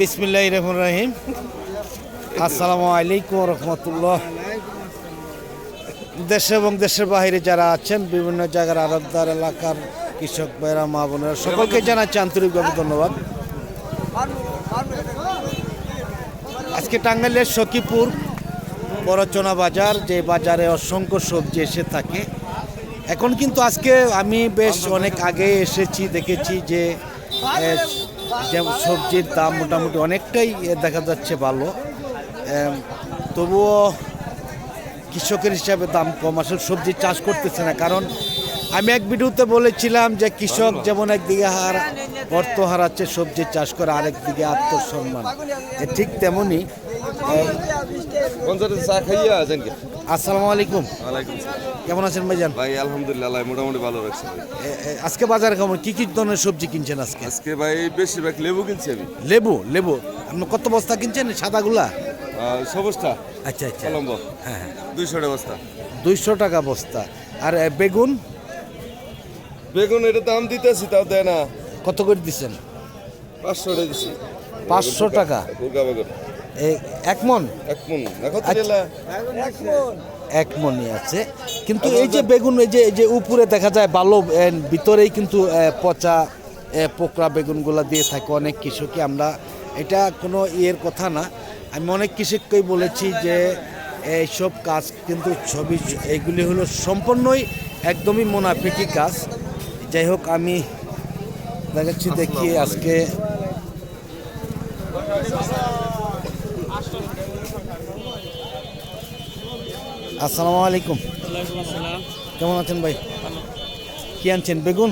বিসমিল্লাহ রহমান রাহিম। আসসালামু আলাইকুম রহমতুল্লাহ। দেশে এবং দেশের বাইরে যারা আছেন, বিভিন্ন জায়গার আরামদার এলাকার কৃষক ভাইরা মা বোনেরা, সকলকে জানাচ্ছি আন্তরিকভাবে ধন্যবাদ। আজকে টাঙ্গাইলের সখীপুর বড়চনা বাজার, যে বাজারে অসংখ্য সবজি এসে থাকে। এখন কিন্তু আজকে আমি বেশ অনেক আগে এসেছি, দেখেছি যে এ, যে সবজির দাম মোটামুটি অনেকটাই দেখা যাচ্ছে ভালো। তবুও কৃষকের হিসাবে দাম কম। আসলে সবজি চাষ করতেছে না কারণ আমি এক ভিডিওতে বলেছিলাম যে কৃষক যেমন একদিকে হার অর্থ হারাচ্ছে সবজি চাষ করে আরেক দিকে আত্মসম্মান। ঠিক তেমনই চা আসসালামু আলাইকুম। ওয়ালাইকুম কেমন আছেন ভাইজান? ভাই আলহামদুলিল্লাহ মোটামুটি ভালো রাখছে আজকে বাজারে কেমন? কি কি ধরনের সবজি কিনছেন আজকে? আজকে ভাই বেশিরভাগ লেবু কিনছি আমি। লেবু লেবু। আপনি কত বস্তা কিনছেন? সাদাগুলা? সবুজটা আচ্ছা আচ্ছা। কলম্ব। হ্যাঁ হ্যাঁ। দুইশো বস্তা। দুইশো টাকা বস্তা। আর বেগুন? বেগুন এটা দাম দিতেছি তাও দেয় না। কত করে দিচ্ছেন? পাঁচশো টাকা দিছি। পাঁচশো টাকা। এক মন? এক মন। এখন আচ্ছা। এক মনই আছে। কিন্তু এই যে বেগুন এই যে এই যে উপরে দেখা যায় বালো ভিতরেই কিন্তু পচা পোকরা বেগুনগুলা দিয়ে থাকে অনেক কৃষকই। আমরা এটা কোনো ইয়ের কথা না। আমি অনেক কৃষককেই বলেছি যে এইসব কাজ কিন্তু ছবি এইগুলি হলো সম্পূর্ণই একদমই মোনাফিকি কাজ। যাই হোক আমি দেখাচ্ছি দেখি আজকে আসসালামু আলাইকুম। কেমন আছেন ভাই? কি আনছেন? বেগুন?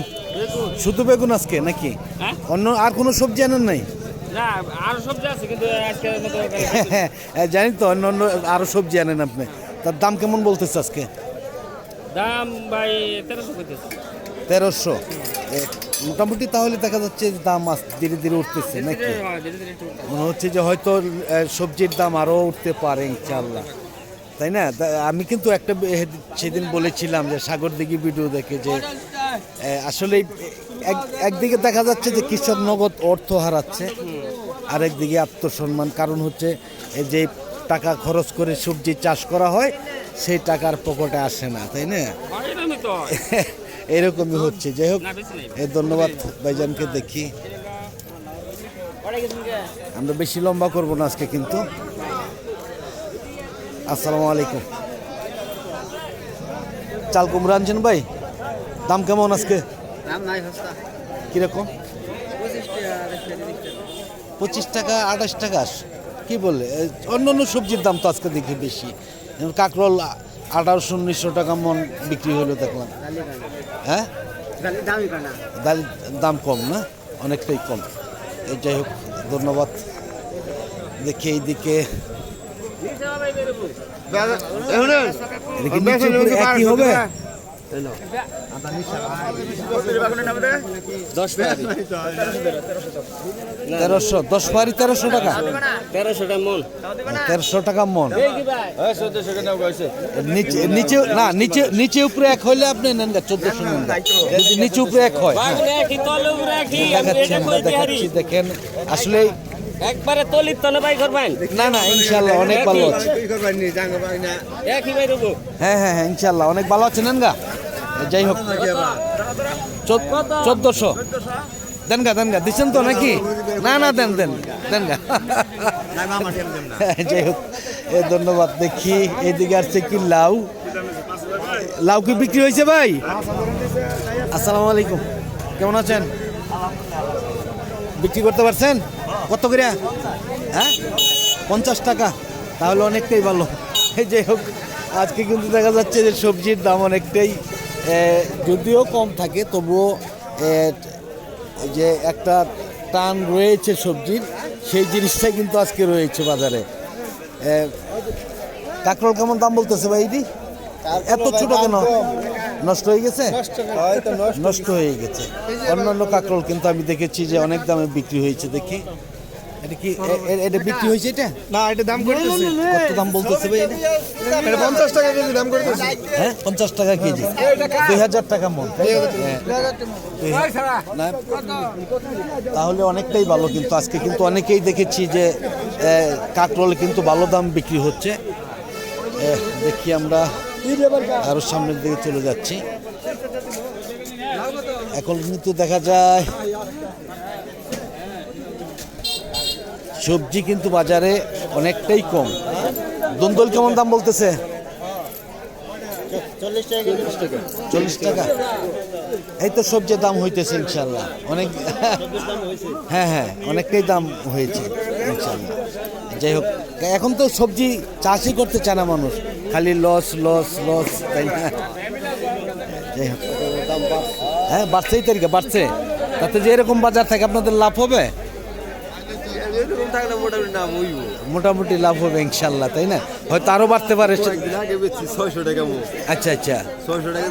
শুধু বেগুন আজকে নাকি? হ্যাঁ? অন্য আর কোনো সবজি আনেন নাই? হ্যাঁ, জানি তো অন্য অন্য আরও সবজি আনেন আপনি। তার দাম কেমন বলতেছে আজকে? দাম ভাই তেরোশো তেরোশো। মোটামুটি তাহলে দেখা যাচ্ছে যে দাম ধীরে ধীরে উঠতেছে নাকি? ধীরে মনে হচ্ছে যে হয়তো সবজির দাম আরও উঠতে পারে ইনশাল্লাহ তাই না? আমি কিন্তু একটা সেদিন বলেছিলাম যে সাগর দিঘি ভিডিও দেখে যে আসলে এক- একদিকে দেখা যাচ্ছে যে কৃষক নগদ অর্থ হারাচ্ছে আরেকদিকে আত্মসম্মান। কারণ হচ্ছে এই যে টাকা খরচ করে সবজি চাষ করা হয় সেই টাকার পকেটে আসে না তাই না? এরকমই হচ্ছে। যাই হোক ধন্যবাদ ভাইজানকে দেখি। আমরা বেশি লম্বা করব না আজকে কিন্তু। আসসালামু আলাইকুম। চাল কুমড়া আনছেন ভাই? দাম কেমন আজকে? কীরকম? পঁচিশ টাকা আঠাশ টাকা। কি বললে অন্য অন্য সবজির দাম তো আজকে দেখি বেশি। কাঁকরোল আঠারোশো উনিশশো টাকা মন বিক্রি হলো দেখলাম। হ্যাঁ? দামই দাম কম না? অনেকটাই কম। এই যাই হোক ধন্যবাদ। দেখি এইদিকে। একই হবে? তেরোশো দশ বারি তেরোশো টাকা। মন। তেরোশো টাকা মন। নিচে নিচে না নিচে নিচে উপরে এক হইলে আপনি নেন চোদ্দশো নেন যদি নিচে উপরে এক হয় হ্যাঁ। দেখাচ্ছি আমরা দেখাচ্ছি দেখেন আসলে একবারে তলির তলে বাই করবেন না না ইনশাল্লাহ অনেক ভালো আছে। একই বাই দেবো হ্যাঁ হ্যাঁ হ্যাঁ ইনশাল্লাহ অনেক ভালো আছেন গা। যাই হোক। চোদ্দশো। দেন গা দেন গা দিচ্ছেন তো নাকি? না না দেন দেন দেন গা। যাই হোক এ ধন্যবাদ দেখি এদিকে আসছে কি লাউ। লাউ কি বিক্রি হয়েছে ভাই? আসসালামু আলাইকুম কেমন আছেন? বিক্রি করতে পারছেন? কত করে? হ্যাঁ? পঞ্চাশ টাকা। তাহলে অনেকটাই ভালো। এই যাই হোক আজকে কিন্তু দেখা যাচ্ছে যে সবজির দাম অনেকটাই যদিও কম থাকে তবুও যে একটা টান রয়েছে সবজির সেই জিনিসটা কিন্তু আজকে রয়েছে বাজারে। কাঁকরোল কেমন দাম বলতেছে ভাই এত ছোট কেন? নষ্ট হয়ে গেছে? নষ্ট হয়ে গেছে। অন্যান্য কাঁকরোল কিন্তু আমি দেখেছি যে অনেক দামে বিক্রি হয়েছে দেখি। এটা কি এটা বিক্রি হয়েছে এটা? না এটা দাম করতেছি। কত দাম বলতেছে ভাই এটা? এটা পঞ্চাশ টাকা কেজি দাম করতেছি। হ্যাঁ টাকা কেজি। মন? হ্যাঁ। তাহলে অনেকটাই ভালো কিন্তু আজকে কিন্তু অনেকেই দেখেছি যে কাঁকরোল কিন্তু ভালো দাম বিক্রি হচ্ছে। দেখি আমরা। আরও সামনের দিকে চলে যাচ্ছি। এখন কিন্তু দেখা যায়, সবজি কিন্তু বাজারে অনেকটাই কম। দন্দল কেমন দাম বলতেছে? চল্লিশ টাকা। এই তো সবজির দাম হইতেছে ইনশাল্লাহ। অনেক হ্যাঁ হ্যাঁ অনেকটাই দাম হয়েছে ইনশাল্লাহ। যাই হোক এখন তো সবজি চাষই করতে চায় না মানুষ। খালি লস লস লস তাই না? যাই হোক। হ্যাঁ বাড়ছেই তারিখে বাড়ছে। তাতে যে এরকম বাজার থাকে আপনাদের লাভ হবে? মোটামুটি লাভ হবে ইনশাল্লাহ তাই না? হয়তো আরও বাড়তে পারে। আচ্ছা আচ্ছা। ছয়শো টাকা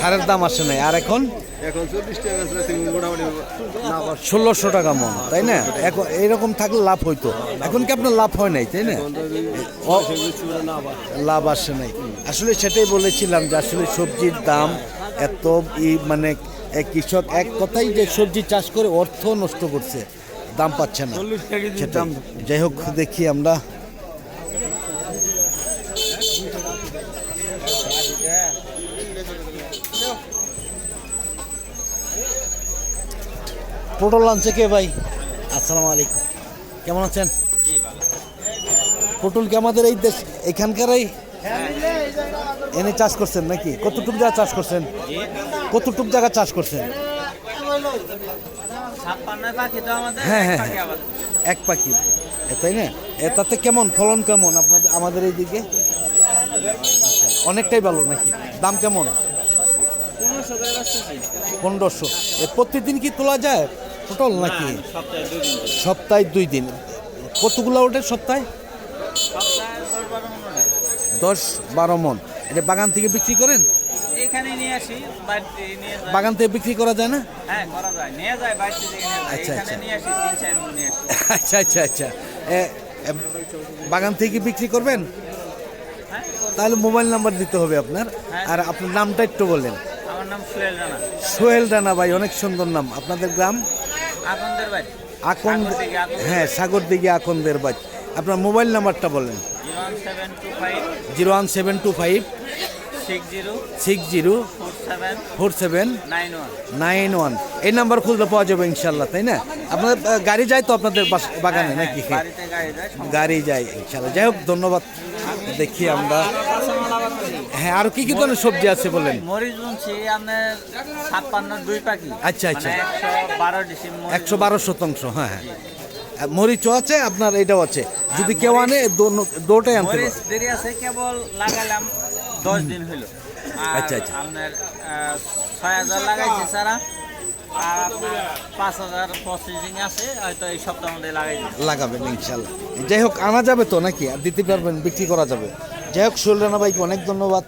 সারের দাম আসে নাই। আর এখন? ষোলোশো টাকা মন তাই না? এখন এরকম থাকলে লাভ হইতো। এখন কি আপনার লাভ হয় নাই তাই না? লাভ আসে নাই। আসলে সেটাই বলেছিলাম যে আসলে সবজির দাম এত ই মানে কৃষক এক কথাই যে সবজি চাষ করে অর্থ নষ্ট করছে দাম পাচ্ছে না। যাই হোক দেখি আমরা পটল আনছে কে ভাই? আসসালামু আলাইকুম। কেমন আছেন? পটল কি আমাদের এই দেশ এখানকারই? এনে চাষ করছেন নাকি? কতটুক জায়গা চাষ করছেন? কতটুক জায়গা চাষ করছেন? হ্যাঁ হ্যাঁ হ্যাঁ। এক পাখি। তাই না? তাতে কেমন? ফলন কেমন আপনাদের আমাদের এই দিকে অনেকটাই ভালো নাকি? দাম কেমন? পনেরোশো। প্রতিদিন কি তোলা যায়? পটল নাকি? সপ্তাহে দুই দিন কতগুলো ওঠে সপ্তাহে? দশ বারো মন। এটা বাগান থেকে বিক্রি করেন? বাগান থেকে বিক্রি করা যায় না? হ্যাঁ আচ্ছা, আচ্ছা। আচ্ছা আচ্ছা আচ্ছা। এ, বাগান থেকে বিক্রি করবেন? হ্যাঁ তাহলে মোবাইল নাম্বার দিতে হবে আপনার। হ্যাঁ। আর আপনার নামটা একটু বলেন। আমার নাম সুয়েল রানা। সোহেল রানা ভাই অনেক সুন্দর নাম। আপনাদের গ্রাম? হ্যাঁ সাগর দিঘি আকন্দের বাড়ি। আপনার মোবাইল নাম্বারটা বলেন। Zero one seven two five. Six zero four seven nine one এই নাম্বার খুঁজলে পাওয়া যাবে ইনশাল্লাহ তাই না? আপনাদের গাড়ি যায় তো আপনাদের বাগানে নাকি? গাড়ি যায় গাড়ি যায় ইনশাল্লাহ। যাই হোক ধন্যবাদ। দেখি আমরা। হ্যাঁ আর কি কি ধরনের সবজি আছে বলেন? মরিচ বুনছি আপনার ছাপ্পান্ন দুই পাখি। আচ্ছা, আচ্ছা। একশো বারো ডিসেম্বর একশো বারো শতাংশ হ্যাঁ হ্যাঁ। মরিচও আছে আপনার এটাও আছে। যদি কেউ আনে দুটোই আনতে দেরি আছে কেবল লাগালাম। দশ দিন হইল। আচ্ছা, আচ্ছা। আপনার ছয় হাজার লাগাইছি সারা আর আপনার পাঁচ হাজার প্রসেসিং আছে হয়তো এই সপ্তাহের মধ্যে লাগাই দিই লাগাবেন ইনশাল্লাহ। যাই হোক আনা যাবে তো নাকি? আর দিতে পারবেন বিক্রি করা যাবে। যাই হোক ভাইকে অনেক ধন্যবাদ।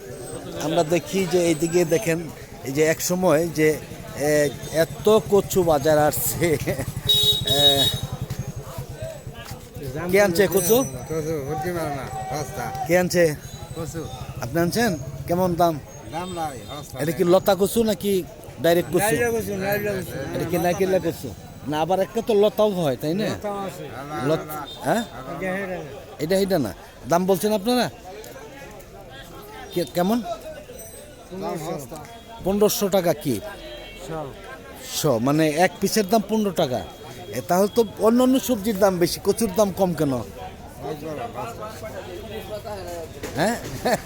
আমরা দেখি যে এইদিকে দেখেন এই যে এক সময় যে এত কচু বাজার আসছে। কে আনছে কচু? কে আনছে? আপনি আনছেন? কেমন দাম? এটা কি লতা কচু নাকি ডাইরেক্ট কচু? এটা কি নাইকেলা কচু? না আবার একটা তো লতাও হয় তাই না? হ্যাঁ? এটা এটা না। দাম বলছেন আপনারা? কেমন? পনেরোশো টাকা কি? শ মানে এক পিসের দাম পনেরো টাকা। তাহলে তো অন্য অন্য সবজির দাম বেশি কচুর দাম কম কেন? হ্যাঁ?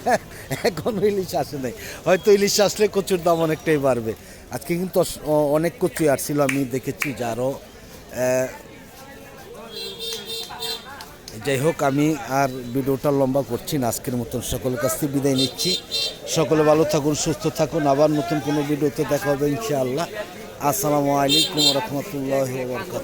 এখন ইলিশ আসে নাই। হয়তো ইলিশ আসলে কচুর দাম অনেকটাই বাড়বে। আজকে কিন্তু অনেক কচু আসছিল, আমি দেখেছি যে আরও যাই হোক, আমি আর ভিডিওটা লম্বা করছি না, আজকের মতন সকলের কাছ থেকে বিদায় নিচ্ছি। সকলে ভালো থাকুন, সুস্থ থাকুন, আবার নতুন কোনো ভিডিওতে দেখা হবে ইনশাআল্লাহ। আসসালামু আলাইকুম রহমতুল্লাহ বরকাত